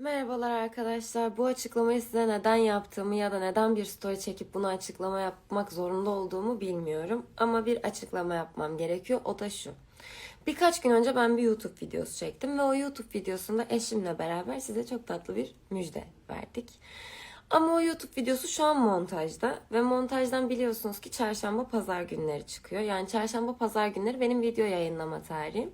Merhabalar arkadaşlar. Bu açıklamayı size neden yaptığımı ya da neden bir story çekip bunu açıklama yapmak zorunda olduğumu bilmiyorum. Ama bir açıklama yapmam gerekiyor. O da şu. Birkaç gün önce ben bir YouTube videosu çektim ve o YouTube videosunda eşimle beraber size çok tatlı bir müjde verdik. Ama o YouTube videosu şu an montajda ve montajdan biliyorsunuz ki çarşamba pazar günleri çıkıyor. Yani çarşamba pazar günleri benim video yayınlama tarihim.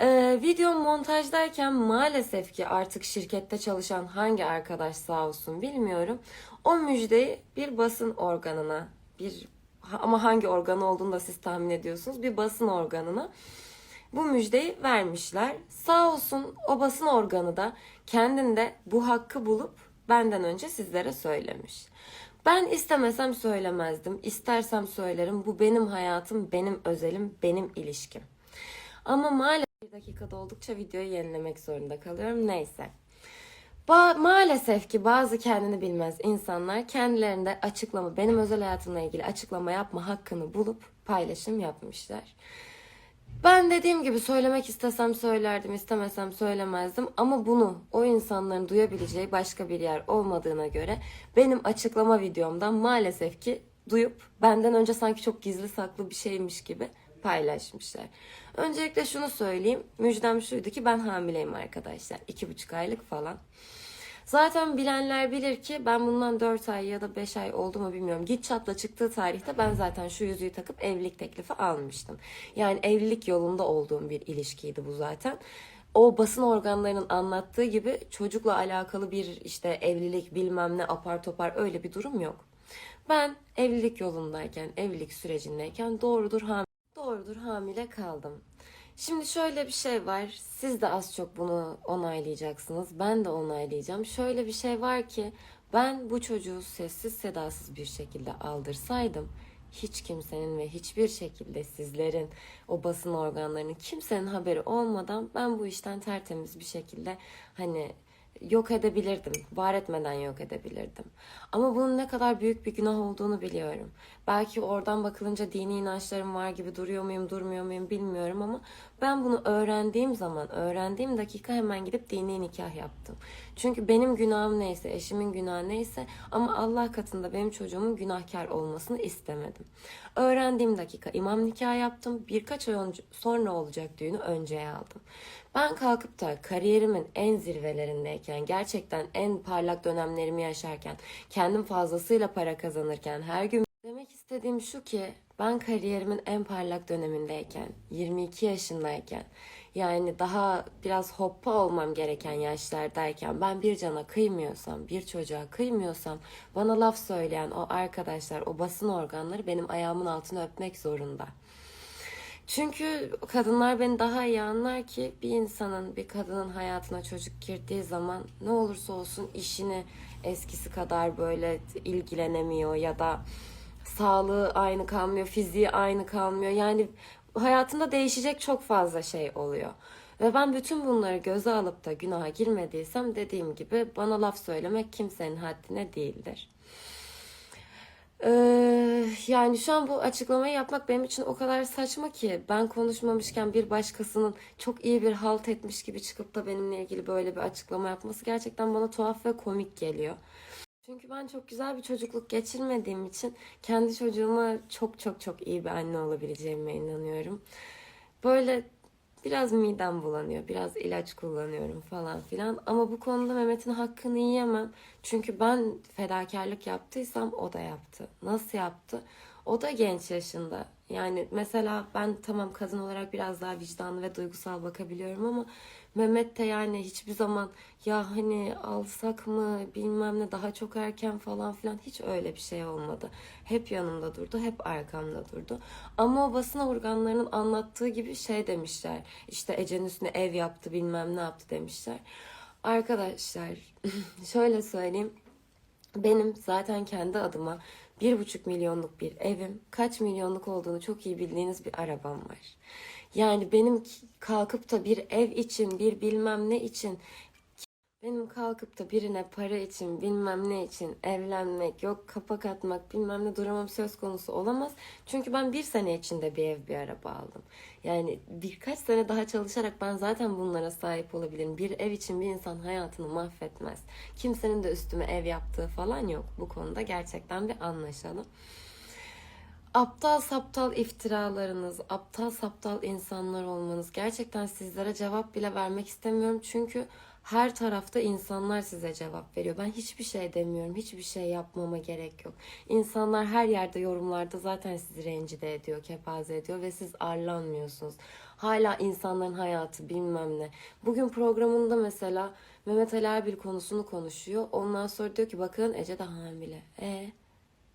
Ee, video montajdayken maalesef ki artık şirkette çalışan hangi arkadaş sağ olsun bilmiyorum. O müjdeyi bir basın organına, bir ama hangi organ olduğunu da siz tahmin ediyorsunuz. Bir basın organına bu müjdeyi vermişler. Sağ olsun o basın organı da kendinde bu hakkı bulup benden önce sizlere söylemiş. Ben istemesem söylemezdim. İstersem söylerim. Bu benim hayatım, benim özelim, benim ilişkim. Ama maalesef bir dakikada oldukça videoyu yenilemek zorunda kalıyorum. Neyse. Ba- maalesef ki bazı kendini bilmez insanlar kendilerinde açıklama, benim özel hayatımla ilgili açıklama yapma hakkını bulup paylaşım yapmışlar. Ben dediğim gibi söylemek istesem söylerdim, istemesem söylemezdim. Ama bunu o insanların duyabileceği başka bir yer olmadığına göre benim açıklama videomdan maalesef ki duyup benden önce sanki çok gizli saklı bir şeymiş gibi paylaşmışlar. Öncelikle şunu söyleyeyim. Müjdem şuydu ki ben hamileyim arkadaşlar. iki buçuk aylık falan. Zaten bilenler bilir ki ben bundan 4 ay ya da 5 ay oldu mu bilmiyorum. Git çatla çıktığı tarihte ben zaten şu yüzüğü takıp evlilik teklifi almıştım. Yani evlilik yolunda olduğum bir ilişkiydi bu zaten. O basın organlarının anlattığı gibi çocukla alakalı bir işte evlilik bilmem ne apar topar öyle bir durum yok. Ben evlilik yolundayken, evlilik sürecindeyken doğrudur hamile Doğrudur hamile kaldım. Şimdi şöyle bir şey var. Siz de az çok bunu onaylayacaksınız. Ben de onaylayacağım. Şöyle bir şey var ki ben bu çocuğu sessiz sedasız bir şekilde aldırsaydım hiç kimsenin ve hiçbir şekilde sizlerin o basın organlarının kimsenin haberi olmadan ben bu işten tertemiz bir şekilde hani yok edebilirdim. Var etmeden yok edebilirdim. Ama bunun ne kadar büyük bir günah olduğunu biliyorum. Belki oradan bakılınca dini inançlarım var gibi duruyor muyum, durmuyor muyum bilmiyorum ama ben bunu öğrendiğim zaman, öğrendiğim dakika hemen gidip dini nikah yaptım. Çünkü benim günahım neyse, eşimin günahı neyse ama Allah katında benim çocuğumun günahkar olmasını istemedim. Öğrendiğim dakika imam nikah yaptım. Birkaç ay sonra olacak düğünü önceye aldım. Ben kalkıp da kariyerimin en zirvelerindeyken, gerçekten en parlak dönemlerimi yaşarken, kendim fazlasıyla para kazanırken, her gün demek istediğim şu ki ben kariyerimin en parlak dönemindeyken, 22 yaşındayken, yani daha biraz hoppa olmam gereken yaşlardayken ben bir cana kıymıyorsam, bir çocuğa kıymıyorsam bana laf söyleyen o arkadaşlar, o basın organları benim ayağımın altını öpmek zorunda. Çünkü kadınlar beni daha iyi anlar ki bir insanın, bir kadının hayatına çocuk girdiği zaman ne olursa olsun işini eskisi kadar böyle ilgilenemiyor ya da sağlığı aynı kalmıyor, fiziği aynı kalmıyor. Yani hayatında değişecek çok fazla şey oluyor. Ve ben bütün bunları göze alıp da günaha girmediysem dediğim gibi bana laf söylemek kimsenin haddine değildir. Ee, yani şu an bu açıklamayı yapmak benim için o kadar saçma ki ben konuşmamışken bir başkasının çok iyi bir halt etmiş gibi çıkıp da benimle ilgili böyle bir açıklama yapması gerçekten bana tuhaf ve komik geliyor. Çünkü ben çok güzel bir çocukluk geçirmediğim için kendi çocuğuma çok çok çok iyi bir anne olabileceğime inanıyorum. Böyle biraz midem bulanıyor, biraz ilaç kullanıyorum falan filan. Ama bu konuda Mehmet'in hakkını yiyemem. Çünkü ben fedakarlık yaptıysam o da yaptı. Nasıl yaptı? O da genç yaşında. Yani mesela ben tamam kadın olarak biraz daha vicdanlı ve duygusal bakabiliyorum ama Mehmet de yani hiçbir zaman ya hani alsak mı bilmem ne daha çok erken falan filan hiç öyle bir şey olmadı. Hep yanımda durdu, hep arkamda durdu. Ama o basın organlarının anlattığı gibi şey demişler. İşte Ece'nin üstüne ev yaptı bilmem ne yaptı demişler. Arkadaşlar şöyle söyleyeyim. Benim zaten kendi adıma bir buçuk milyonluk bir evim, kaç milyonluk olduğunu çok iyi bildiğiniz bir arabam var. Yani benim kalkıp da bir ev için, bir bilmem ne için Benim kalkıp da birine para için bilmem ne için evlenmek yok kapak atmak bilmem ne duramam söz konusu olamaz. Çünkü ben bir sene içinde bir ev bir araba aldım. Yani birkaç sene daha çalışarak ben zaten bunlara sahip olabilirim. Bir ev için bir insan hayatını mahvetmez. Kimsenin de üstüme ev yaptığı falan yok. Bu konuda gerçekten bir anlaşalım. Aptal saptal iftiralarınız, aptal saptal insanlar olmanız gerçekten sizlere cevap bile vermek istemiyorum. Çünkü her tarafta insanlar size cevap veriyor. Ben hiçbir şey demiyorum. Hiçbir şey yapmama gerek yok. İnsanlar her yerde yorumlarda zaten sizi rencide ediyor, kepaze ediyor ve siz arlanmıyorsunuz. Hala insanların hayatı bilmem ne. Bugün programında mesela Mehmet Ali Erbil konusunu konuşuyor. Ondan sonra diyor ki bakın Ece de hamile. E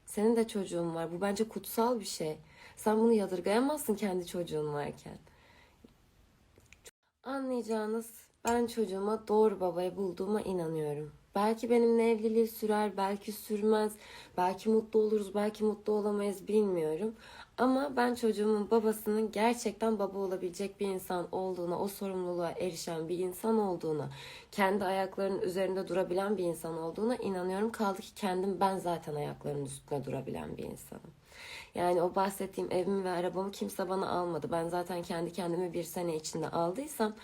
senin de çocuğun var. Bu bence kutsal bir şey. Sen bunu yadırgayamazsın kendi çocuğun varken. Anlayacağınız ben çocuğuma doğru babayı bulduğuma inanıyorum. Belki benimle evliliği sürer, belki sürmez, belki mutlu oluruz, belki mutlu olamayız bilmiyorum. Ama ben çocuğumun babasının gerçekten baba olabilecek bir insan olduğuna, o sorumluluğa erişen bir insan olduğuna, kendi ayaklarının üzerinde durabilen bir insan olduğuna inanıyorum. Kaldı ki kendim ben zaten ayaklarının üstünde durabilen bir insanım. Yani o bahsettiğim evimi ve arabamı kimse bana almadı. Ben zaten kendi kendimi bir sene içinde aldıysam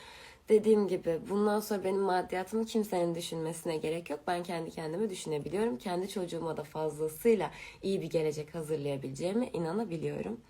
dediğim gibi bundan sonra benim maddiyatımı kimsenin düşünmesine gerek yok. Ben kendi kendimi düşünebiliyorum. Kendi çocuğuma da fazlasıyla iyi bir gelecek hazırlayabileceğime inanabiliyorum.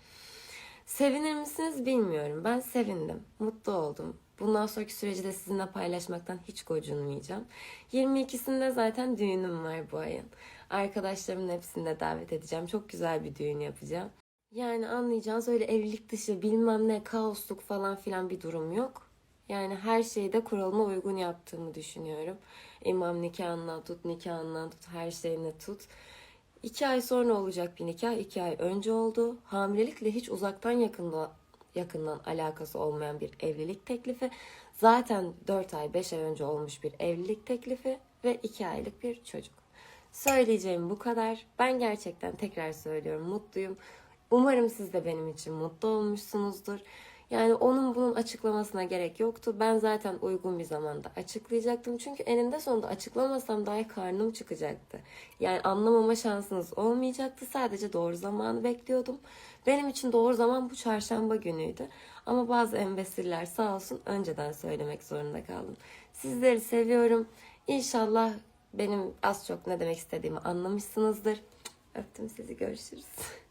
Sevinir misiniz bilmiyorum. Ben sevindim. Mutlu oldum. Bundan sonraki süreci de sizinle paylaşmaktan hiç gocunmayacağım. 22'sinde zaten düğünüm var bu ayın. Arkadaşlarımın hepsini de davet edeceğim. Çok güzel bir düğün yapacağım. Yani anlayacağınız öyle evlilik dışı bilmem ne kaosluk falan filan bir durum yok. Yani her şeyi de kuralına uygun yaptığımı düşünüyorum. İmam nikahından tut, nikahından tut, her şeyine tut. İki ay sonra olacak bir nikah, iki ay önce oldu. Hamilelikle hiç uzaktan yakında, yakından alakası olmayan bir evlilik teklifi. Zaten 4 ay, 5 ay önce olmuş bir evlilik teklifi ve 2 aylık bir çocuk. Söyleyeceğim bu kadar. Ben gerçekten tekrar söylüyorum mutluyum. Umarım siz de benim için mutlu olmuşsunuzdur. Yani onun bunun açıklamasına gerek yoktu. Ben zaten uygun bir zamanda açıklayacaktım. Çünkü eninde sonunda açıklamasam dahi karnım çıkacaktı. Yani anlamama şansınız olmayacaktı. Sadece doğru zamanı bekliyordum. Benim için doğru zaman bu çarşamba günüydü. Ama bazı embesiller sağ olsun önceden söylemek zorunda kaldım. Sizleri seviyorum. İnşallah benim az çok ne demek istediğimi anlamışsınızdır. Öptüm sizi. Görüşürüz.